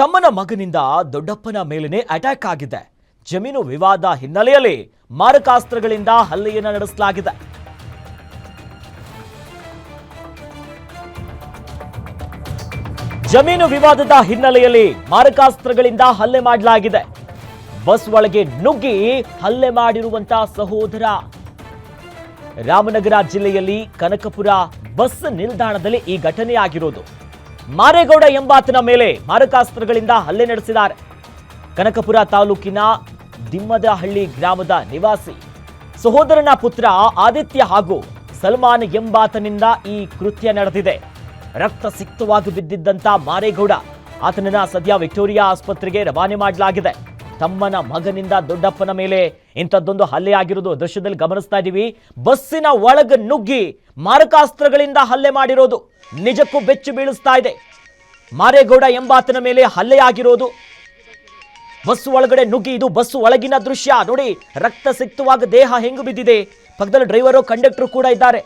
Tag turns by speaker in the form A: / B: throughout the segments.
A: ತಮ್ಮನ ಮಗನಿಂದ ದೊಡ್ಡಪ್ಪನ ಮೇಲೇನೆ ಅಟ್ಯಾಕ್ ಆಗಿದೆ. ಜಮೀನು ವಿವಾದ ಹಿನ್ನೆಲೆಯಲ್ಲಿ ಮಾರಕಾಸ್ತ್ರಗಳಿಂದ ಹಲ್ಲೆಯನ್ನು ನಡೆಸಲಾಗಿದೆ. ಜಮೀನು ವಿವಾದದ ಹಿನ್ನೆಲೆಯಲ್ಲಿ ಮಾರಕಾಸ್ತ್ರಗಳಿಂದ ಹಲ್ಲೆ ಮಾಡಲಾಗಿದೆ. ಬಸ್ ಒಳಗೆ ನುಗ್ಗಿ ಹಲ್ಲೆ ಮಾಡಿರುವಂತಹ ಸಹೋದರ. ರಾಮನಗರ ಜಿಲ್ಲೆಯಲ್ಲಿ ಕನಕಪುರ ಬಸ್ ನಿಲ್ದಾಣದಲ್ಲಿ ಈ ಘಟನೆ ಆಗಿರೋದು. ಮಾರೇಗೌಡ ಎಂಬಾತನ ಮೇಲೆ ಮಾರಕಾಸ್ತ್ರಗಳಿಂದ ಹಲ್ಲೆ ನಡೆಸಿದ್ದಾರೆ. ಕನಕಪುರ ತಾಲೂಕಿನ ದಿಮ್ಮದಹಳ್ಳಿ ಗ್ರಾಮದ ನಿವಾಸಿ ಸಹೋದರನ ಪುತ್ರ ಆದಿತ್ಯ ಹಾಗೂ ಸಲ್ಮಾನ್ ಎಂಬಾತನಿಂದ ಈ ಕೃತ್ಯ ನಡೆದಿದೆ. ರಕ್ತ ಸಿಕ್ತವಾಗಿ ಬಿದ್ದಿದ್ದಂತ ಮಾರೇಗೌಡ ಆತನನ್ನ ಸದ್ಯ ವಿಕ್ಟೋರಿಯಾ ಆಸ್ಪತ್ರೆಗೆ ರವಾನೆ ಮಾಡಲಾಗಿದೆ. ತಮ್ಮನ ಮಗನಿಂದ ದೊಡ್ಡಪ್ಪನ ಮೇಲೆ ಇಂಥದ್ದೊಂದು ಹಲ್ಲೆ ಆಗಿರೋದು ದೃಶ್ಯದಲ್ಲಿ ಗಮನಿಸ್ತಾ ಇದ್ದೀವಿ. ಬಸ್ಸಿನ ಒಳಗೆ ನುಗ್ಗಿ ಮಾರಕಾಸ್ತ್ರಗಳಿಂದ ಹಲ್ಲೆ ಮಾಡಿರೋದು. ನಿಜಕ್ಕೂ ಬೆಚ್ಚು ಬೀಳಿಸ್ತಾ ಇದೆ. ಮಾರೇಗೌಡ ಎಂಬಾತನ ಮೇಲೆ ಹಲ್ಲೆ ಆಗಿರೋದು ಬಸ್ ಒಳಗಡೆ ನುಗ್ಗಿ ಇದು ಬಸ್ಸು ಒಳಗಿನ ದೃಶ್ಯ. ನೋಡಿ, ರಕ್ತ ಸಿಕ್ತವಾಗ ದೇಹ ಹೆಂಗು ಬಿದ್ದಿದೆ. ಪಕ್ಕದಲ್ಲಿ ಡ್ರೈವರು, ಕಂಡಕ್ಟರ್ ಕೂಡ ಇದ್ದಾರೆ.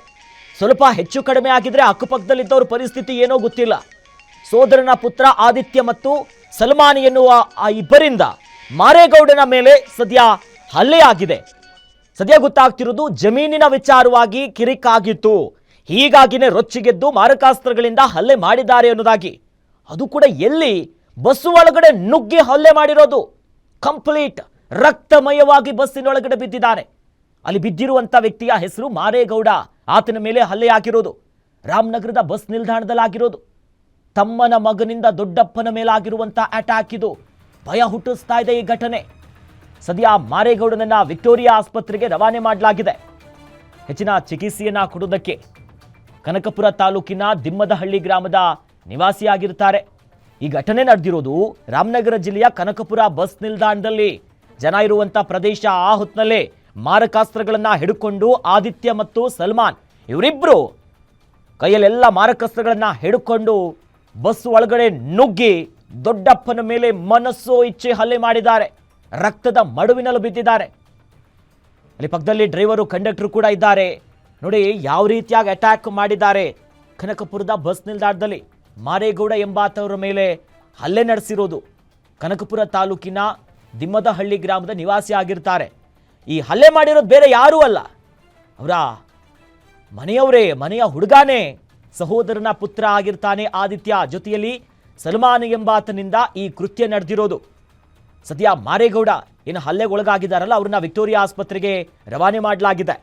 A: ಸ್ವಲ್ಪ ಹೆಚ್ಚು ಕಡಿಮೆ ಆಗಿದ್ರೆ ಅಕ್ಕಪಕ್ಕದಲ್ಲಿದ್ದವ್ರ ಪರಿಸ್ಥಿತಿ ಏನೋ ಗೊತ್ತಿಲ್ಲ. ಸೋದರನ ಪುತ್ರ ಆದಿತ್ಯ ಮತ್ತು ಸಲ್ಮಾನ್ ಎನ್ನುವ ಆ ಇಬ್ಬರಿಂದ ಮಾರೇಗೌಡನ ಮೇಲೆ ಸದ್ಯ ಹಲ್ಲೆ ಆಗಿದೆ ಸದ್ಯ ಗೊತ್ತಾಗ್ತಿರೋದು ಜಮೀನಿನ ವಿಚಾರವಾಗಿ ಕಿರಿಕಾಗಿತ್ತು. ಹೀಗಾಗಿನೇ ರೊಚ್ಚಿಗೆದ್ದು ಮಾರಕಾಸ್ತ್ರಗಳಿಂದ ಹಲ್ಲೆ ಮಾಡಿದ್ದಾರೆ ಅನ್ನೋದಾಗಿ. ಅದು ಕೂಡ ಎಲ್ಲಿ? ಬಸ್ಸು ಒಳಗಡೆ ನುಗ್ಗಿ ಹಲ್ಲೆ ಮಾಡಿರೋದು. ಕಂಪ್ಲೀಟ್ ರಕ್ತಮಯವಾಗಿ ಬಸ್ಸಿನೊಳಗಡೆ ಬಿದ್ದಿದ್ದಾನೆ. ಅಲ್ಲಿ ಬಿದ್ದಿರುವಂತ ವ್ಯಕ್ತಿಯ ಹೆಸರು ಮಾರೇಗೌಡ. ಆತನ ಮೇಲೆ ಹಲ್ಲೆ ಆಗಿರೋದು ರಾಮನಗರದ ಬಸ್ ನಿಲ್ದಾಣದಲ್ಲಾಗಿರೋದು. ತಮ್ಮನ ಮಗನಿಂದ ದೊಡ್ಡಪ್ಪನ ಮೇಲಾಗಿರುವಂತ ಅಟ್ಯಾಕ್ ಇದು. ಭಯ ಹುಟ್ಟಿಸ್ತಾ ಇದೆ ಈ ಘಟನೆ. ಸದ್ಯ ಮಾರೇಗೌಡನನ್ನ ವಿಕ್ಟೋರಿಯಾ ಆಸ್ಪತ್ರೆಗೆ ರವಾನೆ ಮಾಡಲಾಗಿದೆ. ಹೆಚ್ಚಿನ ಚಿಕಿತ್ಸೆಯನ್ನ ಕೊಡುವುದಕ್ಕೆ ಕನಕಪುರ ತಾಲೂಕಿನ ದಿಮ್ಮದಹಳ್ಳಿ ಗ್ರಾಮದ ನಿವಾಸಿಯಾಗಿರ್ತಾರೆ ಈ ಘಟನೆ ನಡೆದಿರೋದು ರಾಮನಗರ ಜಿಲ್ಲೆಯ ಕನಕಪುರ ಬಸ್ ನಿಲ್ದಾಣದಲ್ಲಿ. ಜನ ಇರುವಂತ ಪ್ರದೇಶ ಆ ಹೊತ್ತಿನಲ್ಲೇ ಮಾರಕಾಸ್ತ್ರಗಳನ್ನ ಹಿಡ್ಕೊಂಡು ಆದಿತ್ಯ ಮತ್ತು ಸಲ್ಮಾನ್ ಇವರಿಬ್ರು ಕೈಯಲ್ಲೆಲ್ಲ ಮಾರಕಾಸ್ತ್ರಗಳನ್ನ ಹಿಡ್ಕೊಂಡು ಬಸ್ ಒಳಗಡೆ ನುಗ್ಗಿ ದೊಡ್ಡಪ್ಪನ ಮೇಲೆ ಮನಸ್ಸು ಇಚ್ಛೆ ಹಲ್ಲೆ ಮಾಡಿದ್ದಾರೆ. ರಕ್ತದ ಮಡುವಿನಲ್ಲೂ ಬಿದ್ದಿದ್ದಾರೆ. ಅಲ್ಲಿ ಪಕ್ಕದಲ್ಲಿ ಡ್ರೈವರು ಕಂಡಕ್ಟರ್ ಕೂಡ ಇದ್ದಾರೆ. ನೋಡಿ, ಯಾವ ರೀತಿಯಾಗಿ ಅಟ್ಯಾಕ್ ಮಾಡಿದ್ದಾರೆ? ಕನಕಪುರದ ಬಸ್ ನಿಲ್ದಾಣದಲ್ಲಿ ಮಾರೇಗೌಡ ಎಂಬಾತವರ ಮೇಲೆ ಹಲ್ಲೆ ನಡೆಸಿರೋದು. ಕನಕಪುರ ತಾಲೂಕಿನ ದಿಮ್ಮದಹಳ್ಳಿ ಗ್ರಾಮದ ನಿವಾಸಿ ಆಗಿರ್ತಾರೆ. ಈ ಹಲ್ಲೆ ಮಾಡಿರೋದು ಬೇರೆ ಯಾರೂ ಅಲ್ಲ. ಅವರ ಮನೆಯವರೇ, ಮನೆಯ ಹುಡುಗಾನೇ ಸಹೋದರನ ಪುತ್ರ ಆಗಿರ್ತಾನೆ ಆದಿತ್ಯ. ಜೊತೆಯಲ್ಲಿ ಸಲ್ಮಾನ್ ಎಂಬಾತನಿಂದ ಈ ಕೃತ್ಯ ನಡೆದಿರೋದು. ಸದ್ಯ ಮಾರೇಗೌಡ ಏನು ಹಲ್ಲೆಗೊಳಗಾಗಿದ್ದಾರಲ್ಲ, ಅವ್ರನ್ನ ವಿಕ್ಟೋರಿಯಾ ಆಸ್ಪತ್ರೆಗೆ ರವಾನೆ ಮಾಡಲಾಗಿದೆ.